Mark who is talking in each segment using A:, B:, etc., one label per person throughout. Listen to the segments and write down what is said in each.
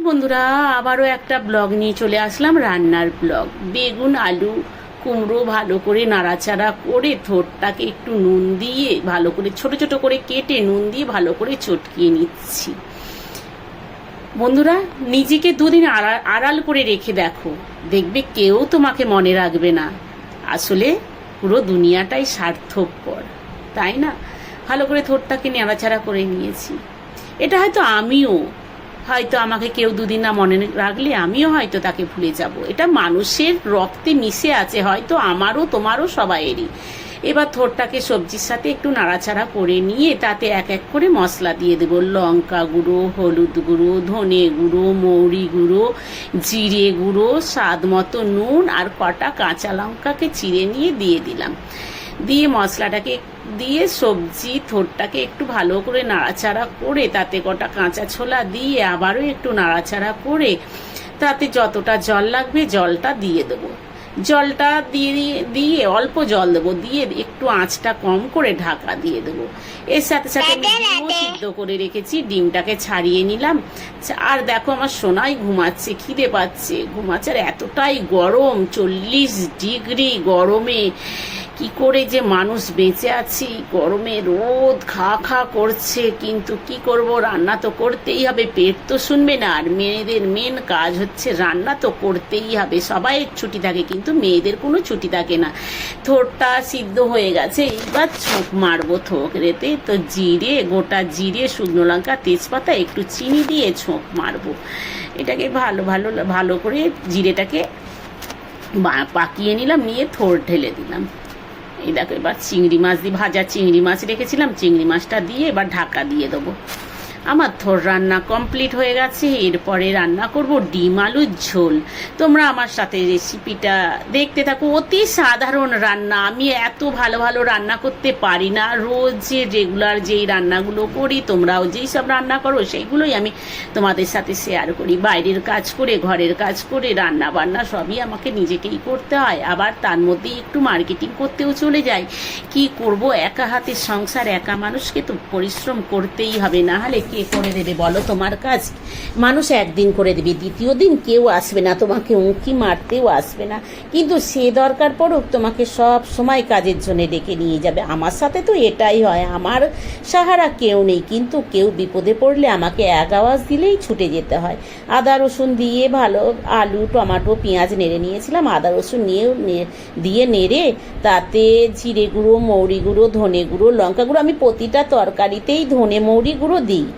A: বন্ধুরা, আবারও একটা ব্লগ নিয়ে চলে আসলাম, রান্নার ব্লগ। বেগুন, আলু, কুমড়ো ভালো করে নাড়াচাড়া করে থোরটাকে একটু নুন দিয়ে ভালো করে, ছোট ছোট করে কেটে নুন দিয়ে ভালো করে চটকিয়ে নিচ্ছি। বন্ধুরা, নিজেকে দুদিন আড়া- আড়াল করে রেখে দেখো। দেখবে কেউ তোমাকে মনে রাখবে না। আসলে পুরো দুনিয়াটাই সার্থকপর তাই না? ভালো করে থোরটাকে নাড়াচাড়া করে নিয়েছি। এটা হয়তো আমিও হয়তো আমাকে কেউ দুদিন না মনে রাখলে আমিও হয়তো তাকে ভুলে যাব। এটা মানুষের রক্তে মিশে আছে, হয়তো আমারও, তোমারও, সবাইয়েরই। এবার থোরটাকে সবজির সাথে একটু নাড়াচাড়া করে নিয়ে তাতে এক এক করে মশলা দিয়ে দেবো। লঙ্কা গুঁড়ো, হলুদ গুঁড়ো, ধনে গুঁড়ো, মৌরি গুঁড়ো, জিরে গুঁড়ো, স্বাদ মতো নুন আর কটা কাঁচা লঙ্কাকে চিড়ে নিয়ে দিয়ে দিলাম। দিয়ে মশলাটাকে দিয়ে সবজি থোরটাকে একটু ভালো করে নাড়াচাড়া করে তাতে গোটা কাঁচা ছোলা দিয়ে আবারও একটু নাড়াচাড়া করে তাতে যতটা জল লাগবে জলটা দিয়ে দেবো। জলটা দিয়ে দিয়ে- অল্প জল দেবো দিয়ে একটু আঁচটা কম করে ঢাকা দিয়ে দেবো। এর সাথে সাথে ডিমও সিদ্ধ করে রেখেছি ডিমটাকে ছাড়িয়ে নিলাম। আর দেখো আমার সোনাই ঘুমাচ্ছে খিদে পাচ্ছে। ঘুমাচ্ছে আর এতটাই গরম চল্লিশ ডিগ্রি গরমে। কি করে যে মানুষ বেঁচে আছি? গরমে রোদ খা খা করছে, কিন্তু কি করব? রান্না তো করতেই হবে। পেট তো শুনবে না। আর মেয়েদের মেন কাজ হচ্ছে রান্না তো করতেই হবে। সবাইয়ের ছুটি থাকে, কিন্তু মেয়েদের কোনো ছুটি থাকে না। থোরটা সিদ্ধ হয়ে গেছে, এইবার ছোঁক মারবো থোক রেতে। তো জিরে, গোটা জিরে, শুকনো লঙ্কা, তেজপাতা, একটু চিনি দিয়ে ছোঁক মারবো। এটাকে ভালো ভালো ভালো করে জিরেটাকে পাকিয়ে নিলাম, নিয়ে থোর ঢেলে দিলাম। এই দেখো, এবার চিংড়ি মাছ দিয়ে ভাজা চিংড়ি মাছ রেখেছিলাম, চিংড়ি মাছটা দিয়ে এবার ঢাকা দিয়ে দেবো। আমার থোর রান্না কমপ্লিট হয়ে গেছে, এরপরে রান্না করব ডিম আলুর ঝোল। তোমরা আমার সাথে রেসিপিটা দেখতে থাকো। অতি সাধারণ রান্না। আমি এত ভালো ভালো রান্না করতে পারি না। রোজ যে রেগুলার যেই রান্নাগুলো করি, তোমরাও যেই সব রান্না করো, সেইগুলোই আমি তোমাদের সাথে শেয়ার করি। বাইরের কাজ করে, ঘরের কাজ করে রান্না বান্না সবই আমাকে নিজেকেই করতে হয়। আবার তার মধ্যেই একটু মার্কেটিং করতেও চলে যাই। কি করব? একা হাতের সংসার, একা মানুষকে তো পরিশ্রম করতেই হবে। না হলে কে করে দেবে বলো তোমার কাজ? মানুষ একদিন করে দেবে, দ্বিতীয় দিন কেউ আসবে না, তোমাকে উঁকি মারতেও আসবে না। কিন্তু সে দরকার পড়ুক, তোমাকে সব সময় কাজের জন্য ডেকে নিয়ে যাবে। আমার সাথে তো এটাই হয়, আমার সাহারা কেউ নেই, কিন্তু কেউ বিপদে পড়লে আমাকে এক আওয়াজ দিলেই ছুটে যেতে হয়। আদা, রসুন দিয়ে ভালো আলু, টমাটো, পেঁয়াজ নেড়ে নিয়েছিলাম। আদা, রসুন নিয়েও দিয়ে নেড়ে তাতে জিরে গুঁড়ো, মৌরি গুঁড়ো, ধনে গুঁড়ো, লঙ্কা গুঁড়ো, আমি প্রতিটা তরকারিতেই ধনে মৌরি গুঁড়ো দিই।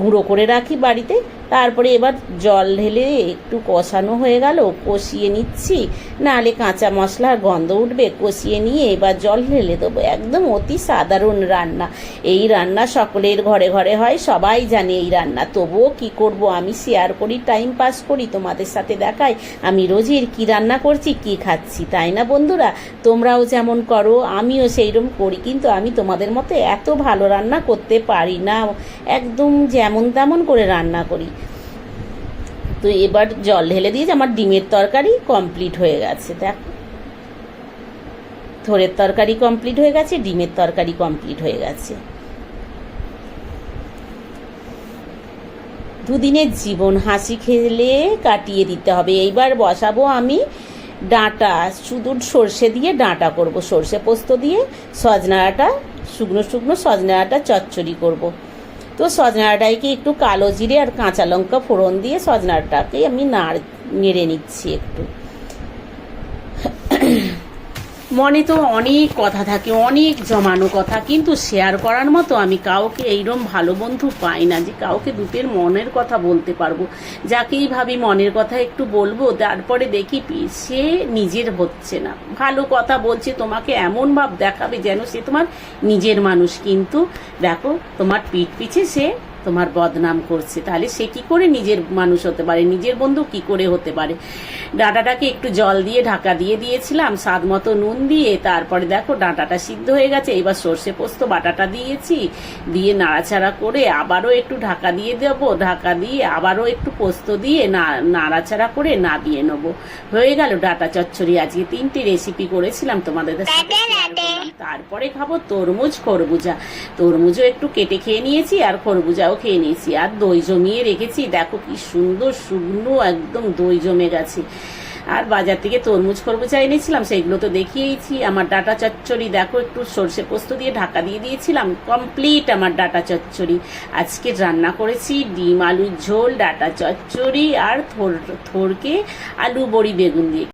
A: গুঁড়ো করে রাখি বাড়িতে। তারপরে এবার জল ঢেলে একটু কষানো হয়ে গেল, কষিয়ে নিচ্ছি। নাহলে কাঁচা মশলার গন্ধ উঠবে, কষিয়ে নিয়ে এবার জল ঢেলে দেবো। একদম অতি সাধারণ রান্না। এই রান্না সকলের ঘরে ঘরে হয়, সবাই জানে এই রান্না। তবুও কি করব আমি শেয়ার করি টাইম পাস করি, তোমাদের সাথে দেখাই আমি রোজের কি রান্না করছি, কি খাচ্ছি, তাই না বন্ধুরা? তোমরাও যেমন করো, আমিও সেইরকম করি। কিন্তু আমি তোমাদের মতো এত ভালো রান্না করতে পারি না। একদম যেমন তেমন করে রান্না করি। তো এবার জল ঢেলে দিয়েছি, আমার ডিমের তরকারি কমপ্লিট হয়ে গেছে, দেখ। থোরের তরকারি কমপ্লিট হয়ে গেছে, ডিমের তরকারি কমপ্লিট হয়ে গেছে। দুদিনের জীবন হাসি খেলে কাটিয়ে দিতে হবে। এইবার বসাবো আমি ডাঁটা, শুধু সর্ষে দিয়ে ডাঁটা করব, সর্ষে পোস্ত দিয়ে সজনাটা শুকনো শুকনো সজনাটা চচ্চড়ি করব। তো সজনাটাকে একটু কালো জিরে আর কাঁচা লঙ্কা ফোড়ন দিয়ে সজনাটাকে আমি নাড় নেড়ে নিচ্ছি একটু। মনে তো অনেক কথা থাকে, অনেক জমানো কথা, কিন্তু শেয়ার করার মতো আমি কাউকে এইরম ভালো বন্ধু পাই না যে কাউকে দুটের মনের কথা বলতে পারব। যাকেই ভাবি মনের কথা একটু বলব, তারপরে দেখি সে নিজের হচ্ছে না। ভালো কথা বলছে, তোমাকে এমন ভাব দেখাবে যেন সে তোমার নিজের মানুষ। কিন্তু দেখো, তোমার পিঠ পিছে সে তোমার বদনাম করছে তাহলে সে কি করে নিজের মানুষ হতে পারে? নিজের বন্ধু কি করে হতে পারে? ডাঁটাটাকে একটু জল দিয়ে ঢাকা দিয়ে দিয়েছিলাম স্বাদ মতো নুন দিয়ে তারপরে দেখো ডাঁটাটা সিদ্ধ হয়ে গেছে এবার সর্ষে পোস্ত বাটাটা দিয়েছি দিয়ে নাড়াচাড়া করে আবারও একটু ঢাকা দিয়ে দেব ঢাকা দিয়ে আবারও একটু পোস্ত দিয়ে না- নাড়াচাড়া করে নাবিয়ে নেব। হয়ে গেল ডাটা চচ্চড়ি আজকে তিনটে রেসিপি করেছিলাম তোমাদের সাথে তারপরে খাব তরমুজ খরবুজা। তরমুজও একটু কেটে খেয়ে নিয়েছি আর খরবুজাও চাটাও খেয়ে নিয়েছি আর দই জমিয়ে রেখেছি। দেখো কি সুন্দর শুকনো একদম দই জমে গেছে। আর বাজার থেকে তরমুজ, খরবুজ এনেছিলাম সেইগুলো তো দেখিয়েছি। আমার ডাটা চচ্চড়ি, দেখো একটু সর্ষে পোস্ত দিয়ে ঢাকা দিয়ে দিয়েছিলাম। কমপ্লিট আমার ডাটা চচ্চড়ি। আজকে রান্না করেছি ডিম, আলুর ঝোল, ডাটা চচ্চড়ি আর থোর, থোরকে আলু বড়ি বেগুন দিয়ে।